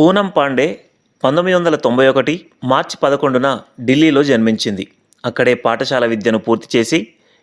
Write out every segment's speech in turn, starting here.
పూనం పాండే పంతొమ్మిది వందల తొంభై ఒకటి మార్చి పదకొండున ఢిల్లీలో జన్మించింది. అక్కడే పాఠశాల విద్యను పూర్తి చేసి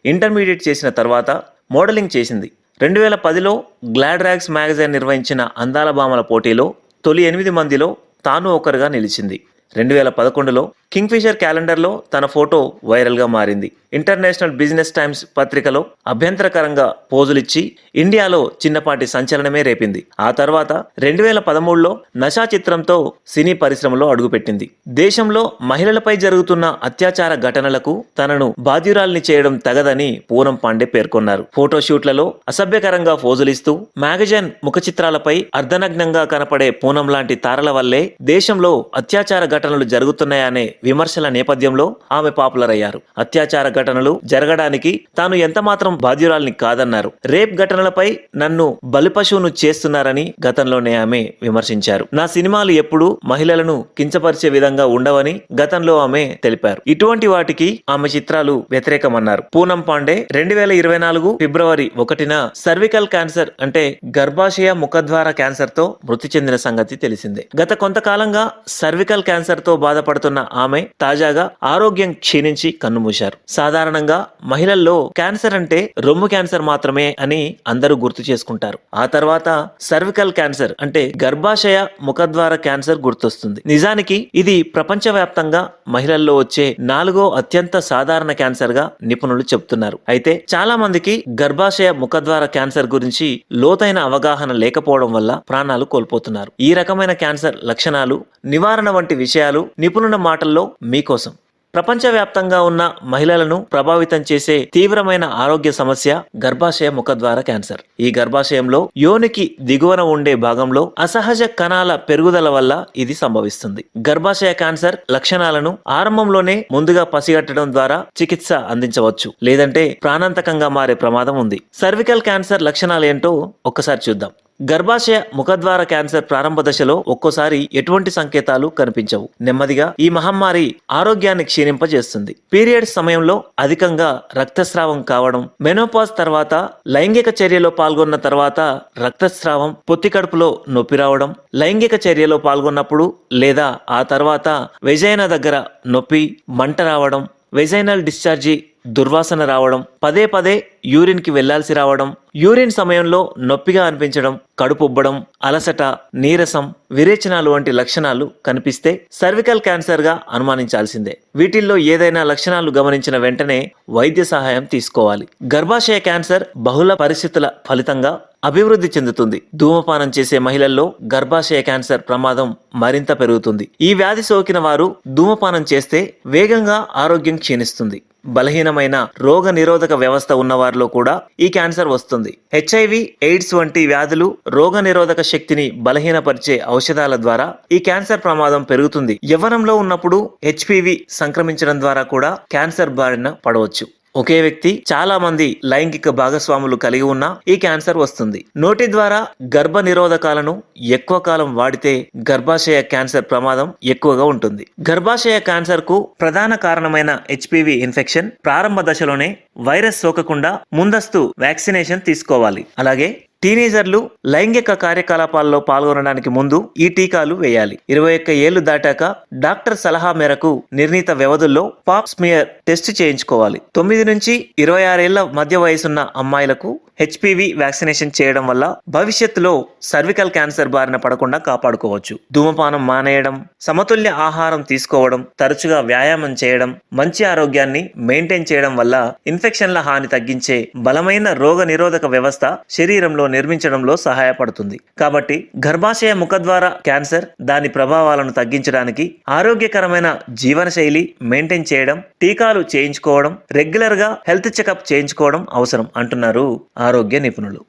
ఇంటర్మీడియట్ చేసిన తర్వాత మోడలింగ్ చేసింది. రెండు వేల పదిలో గ్లాడ్రాక్స్ మ్యాగజైన్ నిర్వహించిన అందాల భామల పోటీలో తొలి ఎనిమిది మందిలో తాను ఒకరుగా నిలిచింది. రెండు వేల పదకొండులో కింగ్ఫిషర్ క్యాలెండర్లో తన ఫోటో వైరల్గా మారింది. ఇంటర్నేషనల్ బిజినెస్ టైమ్స్ పత్రికలో అభ్యంతరకరంగా పోజులిచ్చి ఇండియాలో చిన్నపాటి సంచలనమే రేపింది. ఆ తర్వాత రెండు వేల పదమూడులో నషా చిత్రంతో సినీ పరిశ్రమలో అడుగుపెట్టింది. దేశంలో మహిళలపై జరుగుతున్న అత్యాచార ఘటనలకు తనను బాధ్యురాల్ని చేయడం తగదని పూనం పాండే పేర్కొన్నారు. ఫోటోషూట్లలో అసభ్యకరంగా పోజులిస్తూ మ్యాగజైన్ ముఖ చిత్రాలపై అర్ధనగ్నంగా కనపడే పూనం లాంటి తారల వల్లే దేశంలో అత్యాచార ఘటనలు జరుగుతున్నాయనే విమర్శల నేపథ్యంలో ఆమె పాపులర్ అయ్యారు అత్యాచార ఘటనలు జరగడానికి తాను ఎంతమాత్రం బాధ్యురాల్ని కాదన్నారు. రేప్ ఘటనలపై నన్ను బలిపశువును చేస్తున్నారని గతంలోనే ఆమె విమర్శించారు. నా సినిమాలు ఎప్పుడూ మహిళలను కించపరిచే విధంగా ఉండవని గతంలో ఆమె తెలిపారు. ఇటువంటి వాటికి ఆమె చిత్రాలు వ్యతిరేకమన్నారు. పూనం పాండే రెండు వేల ఇరవై నాలుగు ఫిబ్రవరి ఒకటిన సర్వికల్ క్యాన్సర్ అంటే గర్భాశయ ముఖద్వార క్యాన్సర్తో మృతి చెందిన సంగతి తెలిసిందే. గత కొంతకాలంగా సర్వికల్ క్యాన్సర్తో బాధపడుతున్న ఆమె ఆమె తాజాగా ఆరోగ్యం క్షీణించి కన్నుమూశారు. సాధారణంగా మహిళల్లో క్యాన్సర్ అంటే రొమ్ము క్యాన్సర్ మాత్రమే అని అందరూ గుర్తు చేసుకుంటారు. ఆ తర్వాత సర్వికల్ క్యాన్సర్ అంటే గర్భాశయ ముఖద్వార క్యాన్సర్ గుర్తొస్తుంది. నిజానికి ఇది ప్రపంచవ్యాప్తంగా మహిళల్లో వచ్చే నాలుగో అత్యంత సాధారణ క్యాన్సర్గా నిపుణులు చెబుతున్నారు. అయితే చాలా మందికి గర్భాశయ ముఖద్వార క్యాన్సర్ గురించి లోతైన అవగాహన లేకపోవడం వల్ల ప్రాణాలు కోల్పోతున్నారు. ఈ రకమైన క్యాన్సర్ లక్షణాలు నివారణ వంటి విషయాలు నిపుణుల మాటల్లో మీకోసం. ప్రపంచవ్యాప్తంగా ఉన్న మహిళలను ప్రభావితం చేసే తీవ్రమైన ఆరోగ్య సమస్య గర్భాశయ ముఖద్వార క్యాన్సర్. ఈ గర్భాశయంలో యోనికి దిగువన ఉండే భాగంలో అసహజ కణాల పెరుగుదల వల్ల ఇది సంభవిస్తుంది. గర్భాశయ క్యాన్సర్ లక్షణాలను ఆరంభంలోనే ముందుగా పసిగట్టడం ద్వారా చికిత్స అందించవచ్చు. లేదంటే ప్రాణాంతకంగా మారే ప్రమాదం ఉంది. సర్వికల్ క్యాన్సర్ లక్షణాలు ఏంటో ఒక్కసారి చూద్దాం. గర్భాశయ ముఖద్వార క్యాన్సర్ ప్రారంభ దశలో ఒక్కోసారి ఎటువంటి సంకేతాలు కనిపించవు. నెమ్మదిగా ఈ మహమ్మారి ఆరోగ్యాన్ని క్షీణింపజేస్తుంది. పీరియడ్స్ సమయంలో అధికంగా రక్తస్రావం కావడం మెనోపాజ్ తర్వాత లైంగిక చర్యలో పాల్గొన్న తర్వాత రక్తస్రావం పొత్తి కడుపులో నొప్పి రావడం లైంగిక చర్యలో పాల్గొన్నప్పుడు లేదా ఆ తర్వాత వెజైన దగ్గర నొప్పి మంట రావడం వెజైనల్ డిశ్చార్జి దుర్వాసన రావడం పదే పదే యూరిన్కి వెళ్ళాల్సి రావడం యూరిన్ సమయంలో నొప్పిగా అనిపించడం కడుపు ఉబ్బడం అలసట నీరసం విరేచనాలు వంటి లక్షణాలు కనిపిస్తే సర్వికల్ క్యాన్సర్గా అనుమానించాల్సిందే. వీటిల్లో ఏదైనా లక్షణాలు గమనించిన వెంటనే వైద్య సహాయం తీసుకోవాలి. గర్భాశయ క్యాన్సర్ బహుళ పరిస్థితుల ఫలితంగా అభివృద్ధి చెందుతుంది. ధూమపానం చేసే మహిళల్లో గర్భాశయ క్యాన్సర్ ప్రమాదం మరింత పెరుగుతుంది. ఈ వ్యాధి సోకిన వారు ధూమపానం చేస్తే వేగంగా ఆరోగ్యం క్షీణిస్తుంది. బలహీనమైన రోగ నిరోధక వ్యవస్థ ఉన్నవారిలో కూడా ఈ క్యాన్సర్ వస్తుంది. హెచ్ఐవి ఎయిడ్స్ వంటి వ్యాధులు రోగ నిరోధక శక్తిని బలహీనపరిచే ఔషధాల ద్వారా ఈ క్యాన్సర్ ప్రమాదం పెరుగుతుంది. యవ్వనంలో ఉన్నప్పుడు హెచ్పివి సంక్రమించడం ద్వారా కూడా క్యాన్సర్ బారిన పడవచ్చు. ఒకే వ్యక్తి చాలా మంది లైంగిక భాగస్వాములు కలిగి ఉన్న ఈ క్యాన్సర్ వస్తుంది. నోటి ద్వారా గర్భ నిరోధకాలను ఎక్కువ కాలం వాడితే గర్భాశయ క్యాన్సర్ ప్రమాదం ఎక్కువగా ఉంటుంది. గర్భాశయ క్యాన్సర్కు ప్రధాన కారణమైన హెచ్పివి ఇన్ఫెక్షన్ ప్రారంభ దశలోనే వైరస్ సోకకుండా ముందస్తు వ్యాక్సినేషన్ తీసుకోవాలి. అలాగే టీనేజర్లు లైంగిక కార్యకలాపాల్లో పాల్గొనడానికి ముందు ఈ టీకాలు వేయాలి. ఇరవై ఒక్క ఏళ్ళు దాటాక డాక్టర్ సలహా మేరకు నిర్ణీత వ్యవధుల్లో పాప్ స్మియర్ టెస్ట్ చేయించుకోవాలి. తొమ్మిది నుంచి ఇరవై ఆరేళ్ళ మధ్య వయసున్న అమ్మాయిలకు హెచ్పివి వ్యాక్సినేషన్ చేయడం వల్ల భవిష్యత్తులో సర్వికల్ క్యాన్సర్ బారిన పడకుండా కాపాడుకోవచ్చు. ధూమపానం మానేయడం సమతుల్య ఆహారం తీసుకోవడం తరచుగా వ్యాయామం చేయడం మంచి ఆరోగ్యాన్ని మెయింటైన్ చేయడం వల్ల ఇన్ఫెక్షన్ల హాని తగ్గించే బలమైన రోగ నిరోధక వ్యవస్థ శరీరంలో నిర్మించడంలో సహాయపడుతుంది. కాబట్టి గర్భాశయ ముఖద్వార క్యాన్సర్ దాని ప్రభావాలను తగ్గించడానికి ఆరోగ్యకరమైన జీవనశైలి మెయింటైన్ చేయడం టీకాలు చేయించుకోవడం రెగ్యులర్గా హెల్త్ చెకప్ చేయించుకోవడం అవసరం అంటున్నారు ఆరోగ్య నిపుణులు.